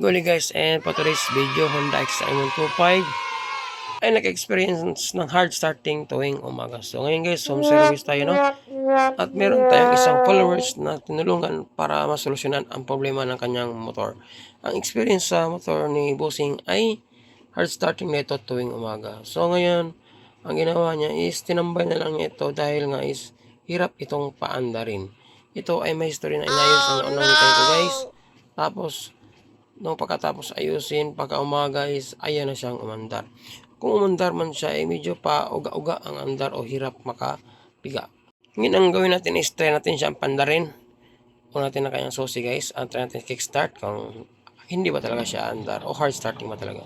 Guli guys, and for today's video, Honda XI125 ay nag-experience ng hard starting tuwing umaga. So ngayon guys, home service tayo no? At meron tayong isang followers na tinulungan para masolusyonan ang problema ng kanyang motor. Ang experience sa motor ni Bossing ay hard starting nito tuwing umaga. So ngayon, ang ginawa niya is tinambay na lang ito dahil nga is hirap itong paandarin. Ito ay may history na inayos ng unang mekaniko guys. Tapos, nung pagkatapos ayusin, pagka umaga is ayan na siyang umandar. Kung umandar man siya, ay medyo pa uga-uga ang andar o hirap makapiga. Ngayon ang gawin natin is try natin siyang pandarin. Una natin na kanyang susi guys. At try natin kickstart kung hindi ba talaga siya andar o hard starting ba talaga.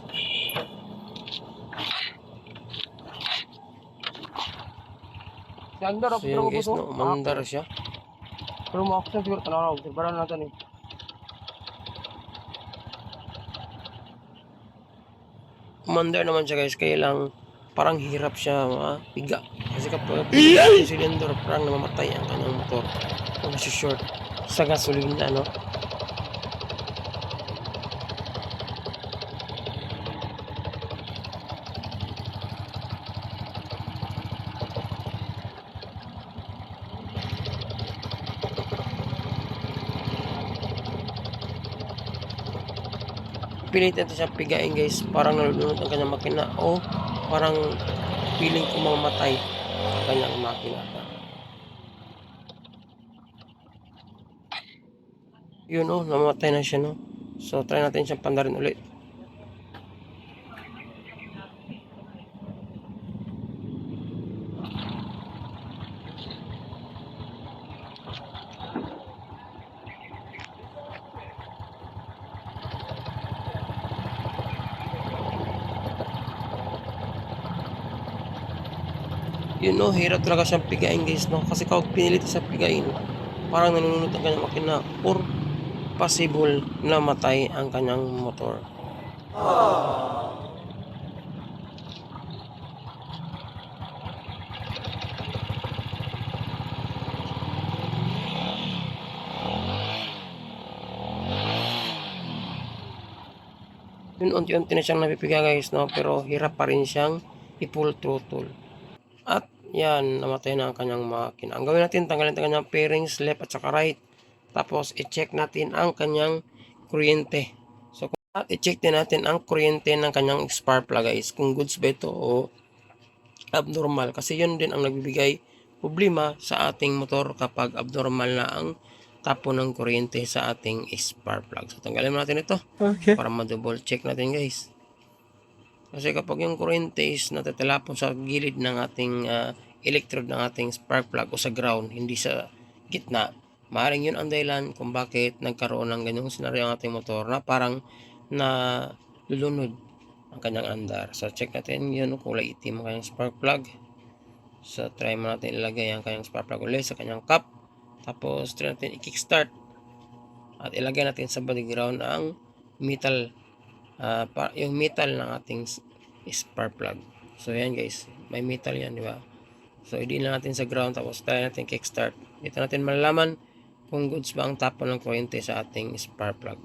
Si Andar, So yun guys, no, umandar siya. Pero mo ako siguro tanaw, obserbaran natin eh. Umandar naman siya guys, kaya lang parang hirap siya mapiga. Kasi kapag piga yung cylinder, parang namamatay ang kanyang motor. Kung short sa gasolina, no? Pilit natin siya pigain guys. Parang nalulunod ang kanyang makina. O parang feeling ko mamatay ang kanyang makina. Yun oh namamatay na siya no? So try natin siyang pandarin ulit no hirap talaga siyang pigain guys no? Kasi kapag pinilit siya pigain parang nanununod ang kanyang makina or possible na matay ang kanyang motor. Yun unti-unti na siyang napipiga guys no? Pero hirap pa rin siyang i-pull throttle at yan namatay na ang kanyang makina ang gawin natin tanggalin ang kanyang pairings left at saka right. Tapos i-check natin ang kanyang kuryente. So kung- at i-check din natin ang kuryente ng kanyang spark plug guys kung goods ba ito o abnormal. Kasi yun din ang nagbibigay problema sa ating motor kapag abnormal na ang tapo ng kuryente sa ating spark plug. So tanggalin natin ito Okay. para ma-double check natin guys. Kasi kapag yung kuryente is natatalapon sa gilid ng ating ah, electrode ng ating spark plug o sa ground, hindi sa gitna, maaaring yun ang dahilan kung bakit nagkaroon ng ganyang senaryo ang ating motor na parang na lulunod ang kanyang andar. So check natin yun, kulay itim ang kanyang spark plug. So try mo natin ilagay ang kanyang spark plug ulit sa kanyang cup. Tapos try natin i-kickstart at ilagay natin sa body ground ang metal pa, yung metal ng ating spark plug. So yan guys. May metal yan di ba? So i lang natin sa ground tapos tayo natin kickstart. Dito natin malalaman kung goods ba ang tapon ng kuryente sa ating spark plug.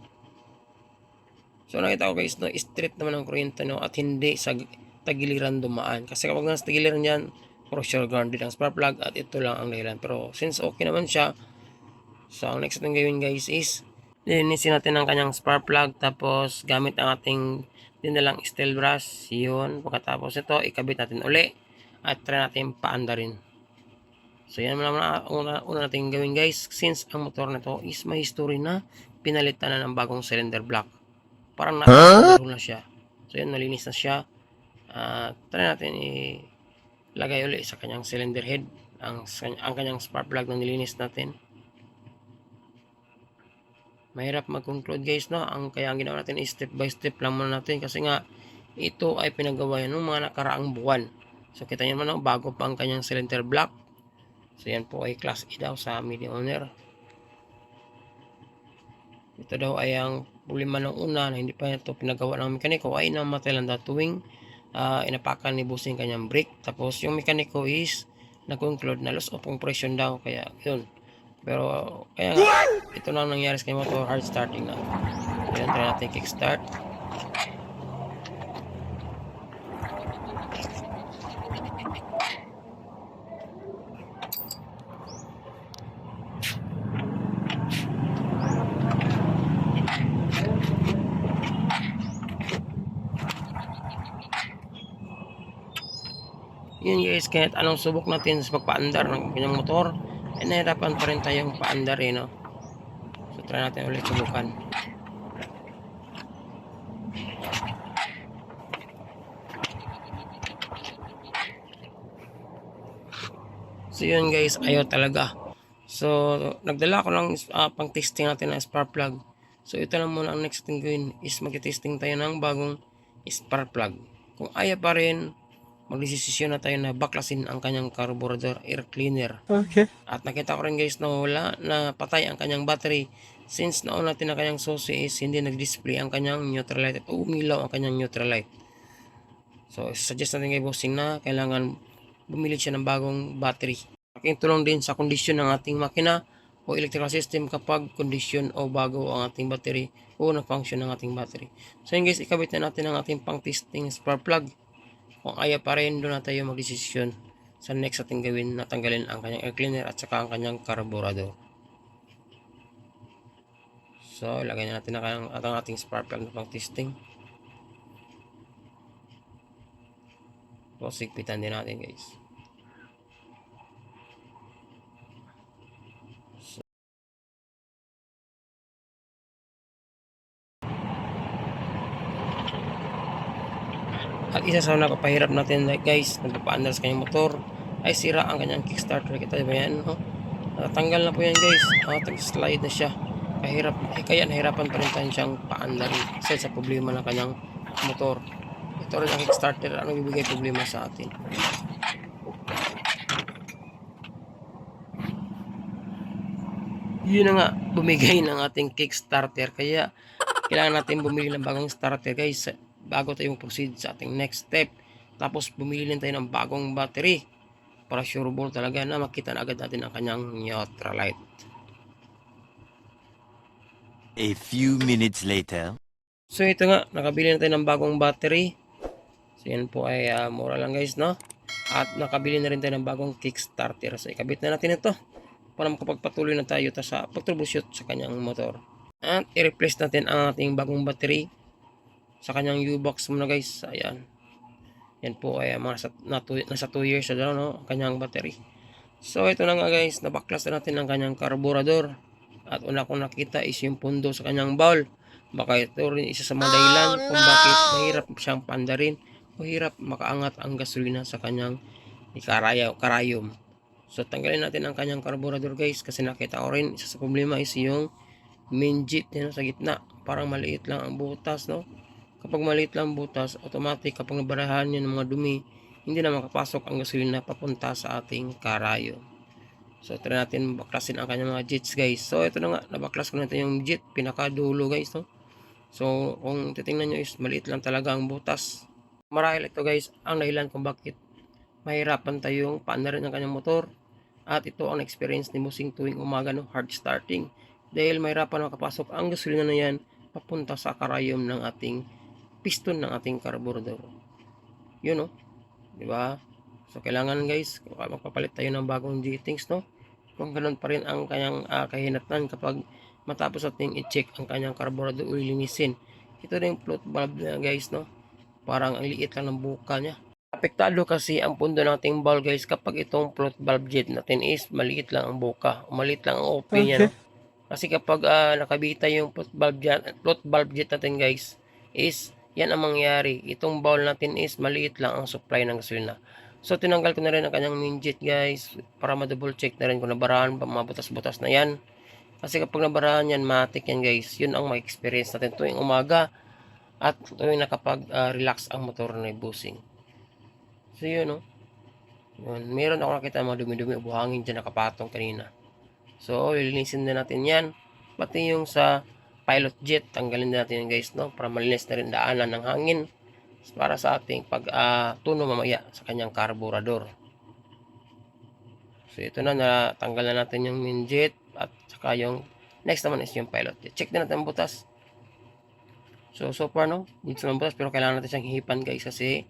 So nakita ko guys no straight naman ang kuryente no? At hindi sa tagiliran dumaan. Kasi kapag nasa tagiliran yan for sure grounded ang spark plug at ito lang ang dahilan. Pero since okay naman siya So, ang next natin gawin guys is linisin natin ang kanyang spark plug tapos gamit ang ating dinalang steel brush yun. Pagkatapos ito ikabit natin uli at try natin paandarin so yan ang una, una natin gawin guys. Since ang motor na to is may history na pinalitan na ng bagong cylinder block. Parang nakakagaro na siya. So yan nalinis na siya. At try natin ilagay uli sa kanyang cylinder head ang, ang kanyang spark plug na nilinis natin mahirap mag-conclude guys no? Ang kaya ang ginawa natin is step by step lang muna natin kasi nga ito ay pinagawa ng mga nakaraang buwan. So kita nyo naman no, bago pa ang kanyang cylinder block. So yan po ay class E daw sa medium owner. Ito daw ay ang problema ng una na hindi pa ito pinagawa ng mekaniko. Ay namatay lang tuwing ah, inapakan ni Busing kanyang brake. Tapos yung mekaniko is nag-conclude na loss of compression daw. Kaya yun pero kaya nga ito na ang nangyari sa kanyang motor hard starting na Ayan, try natin kickstart. Yun guys, kahit anong subok natin sa pagpaandar ng kanyang motor, ay nahirapan pa rin tayong paandar eh, no? So, try natin ulit subukan. So, yun guys, ayaw talaga. So, nagdala ko lang ah, pang testing natin ng spark plug. So, ito lang muna ang next natin gawin is mag-testing tayo ng bagong spark plug. Kung ayaw pa rin, magdesisyon na tayo na baklasin ang kanyang carburetor air cleaner. Okay. At nakita ko rin guys na wala na patay ang kanyang battery since naon natin ang kanyang susi is hindi nag-display ang kanyang neutral light at umilaw ang kanyang neutral light. So suggest natin kay bossing na kailangan bumili siya ng bagong battery. Aking tulong din sa kondisyon ng ating makina o electrical system kapag kondisyon o bago ang ating battery o na-function ng ating battery. So yun guys, ikabit na natin ang ating pang-testing spark plug. Kung ayaw pa rin, doon na tayo magdesisyon sa next ating gawin na tanggalin ang kanyang air cleaner at saka ang kanyang carburetor. So, ilagay na natin ang, kanyang- at ang ating spark plug na pang testing. So, sigpitan din natin guys. At isa sa napapahirap natin like guys, nagpapaandar sa kanyang motor, ay sira ang kanyang kickstarter. Kita ba yan? No? Natanggal na po yan guys. Uh, slide na siya. Kahirap, eh, kaya nahirapan pa rin tayo siyang paandarin kasi sa problema ng kanyang motor. Ito rin ang kickstarter. Ano bibigay problema sa atin? Yun na nga, bumigay ng ating kickstarter. Kaya, kailangan natin bumili ng bagong starter guys bago tayo proceed sa ating next step. Tapos bumili din tayo ng bagong battery para sure ball talaga na makita na agad natin ang kanyang neutral light. A few minutes later. So ito nga, nakabili na tayo ng bagong battery. So yan po ay ah, mura lang guys, no? At nakabili na rin tayo ng bagong kickstarter. So ikabit na natin ito para makapagpatuloy na tayo ta sa pag-troubleshoot sa kanyang motor. At i-replace natin ang ating bagong battery sa kanyang U-box muna guys. Ayan. Yan po ay ah, mga nasa, na two, nasa 2 years na daw, no? Ang kanyang battery. So ito na nga guys, nabaklas na natin ang kanyang carburetor. At una kong nakita is yung pundo sa kanyang bowl. Baka ito rin isa sa mga dahilan kung bakit mahirap siyang pandarin o hirap makaangat ang gasolina sa kanyang karaya, karayom. So tanggalin natin ang kanyang carburetor guys kasi nakita ko rin isa sa problema is yung main jet yun, sa gitna. Parang maliit lang ang butas no. Kapag maliit lang ang butas, automatic kapag nabarahan yun ng mga dumi, hindi na makapasok ang gasolina papunta sa ating karayom. So, try natin baklasin ang kanyang mga jets, guys. So, ito na nga. Nabaklas ko na ito yung jet. Pinakadulo, guys, no? So, kung titingnan nyo is maliit lang talaga ang butas. Marahil ito, guys, ang dahilan kung bakit mahirapan tayong paandarin ang kanyang motor. At ito ang experience ni Musing tuwing umaga, no? Hard starting. Dahil mahirapan makapasok ang gasolina na yan papunta sa karayom ng ating piston ng ating carburetor. Yun, no? Di ba? So, kailangan guys, magpapalit tayo ng bagong G-Things, no? Kung ganun pa rin ang kanyang uh, kahinatnan kapag matapos natin i-check ang kanyang carburetor o linisin. Ito na yung float valve niya guys, no? Parang ang liit lang ng buka niya. Apektado kasi ang pundo ng ating valve guys kapag itong float valve jet natin is maliit lang ang buka. O maliit lang ang open niya, no? Kasi kapag uh, nakabita yung float valve jet, float valve jet natin guys, is yan ang mangyayari. Itong bowl natin is maliit lang ang supply ng gasolina. So, tinanggal ko na rin ang kanyang main jet, guys, para ma-double check na rin kung nabarahan pa mga butas-butas na yan. Kasi kapag nabarahan yan, matik yan, guys. Yun ang ma-experience natin tuwing umaga at tuwing nakapag-relax ang motor na busing. So, yun, no? Yun. Meron ako nakita mga dumi-dumi buhangin dyan nakapatong kanina. So, lilinisin na natin yan. Pati yung sa pilot jet, tanggalin natin yan, guys, no? Para malinis na rin daanan ng hangin para sa ating pag uh, tuno mamaya sa kanyang carburetor. So ito na natanggal na natin yung main jet at saka yung next naman is yung pilot jet. Check din natin ang butas. So, so far, no? Dito sa butas, pero kailangan natin siyang hihipan, guys, kasi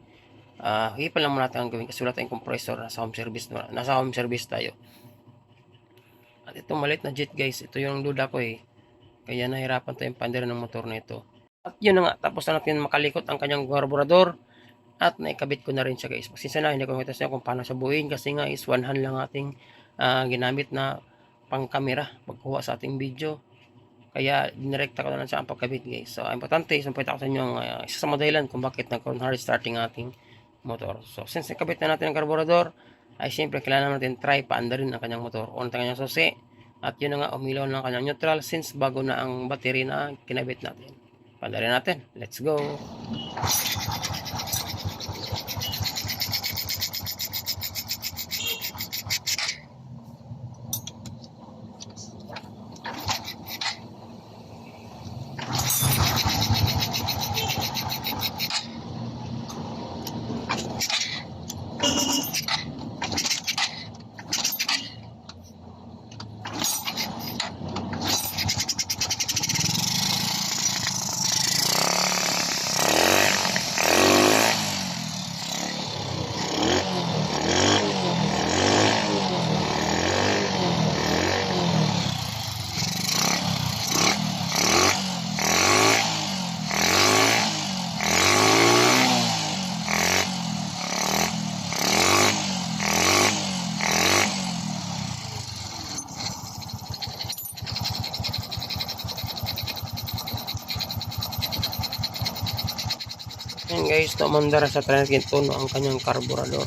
ah hihipan lang muna natin ang gawin kasi wala tayong compressor. Nasa home service, na- nasa home service tayo. At ito, malit na jet, guys. Ito yung duda ko, eh. Kaya nahirapan tayong pandera ng motor na ito. At yun na nga, tapos na natin makalikot ang kanyang carburetor at naikabit ko na rin siya guys. Pasensya na, hindi ko makita sa kung paano siya buuin kasi nga is one hand lang ating ah, ginamit na pang camera pagkuha sa ating video. Kaya dinirekta ko na lang siya ang pagkabit guys. So, importante, sumpita ko sa inyo ang ah, isa sa mga dahilan kung bakit nagkaroon hard starting ating motor. So, since nakabit na natin ang carburetor, ay siyempre kailangan natin try paandarin ang kanyang motor. On ang kanyang susi, at yun nga, umilaw ang kanyang neutral since bago na ang battery na kinabit natin. Paandarin natin. Let's go! Yan guys, namandara sa Transient Tono ang kanyang carburetor.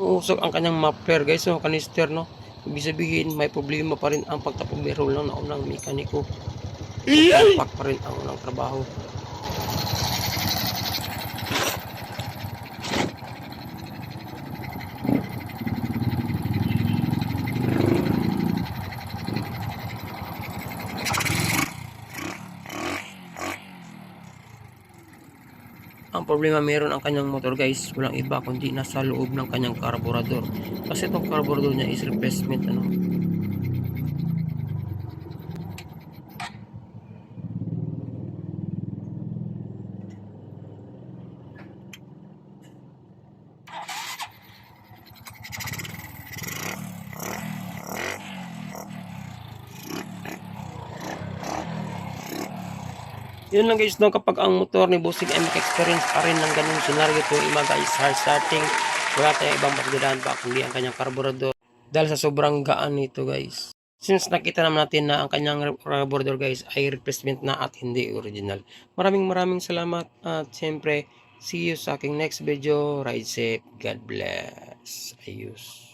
Uusok ang kanyang muffler guys, so kanister no. Ibig sabihin may problema pa rin ang pagtapabiro lang na unang mekaniko. Pak pa rin ang unang trabaho. Ang problema meron ang kanyang motor guys, walang iba kundi nasa loob ng kanyang carburetor. Kasi itong carburetor niya is replacement ano. Yun lang guys, no, kapag ang motor ni Bossing ay experience pa rin ng ganung scenario tuwing umaga is hard starting, wala tayong ibang pagdadaan pa kundi ang kanyang carburetor dahil sa sobrang gaan nito guys. Since nakita naman natin na ang kanyang carburetor guys ay replacement na at hindi original. Maraming maraming salamat at siyempre see you sa aking next video. Ride safe. God bless. Ayos.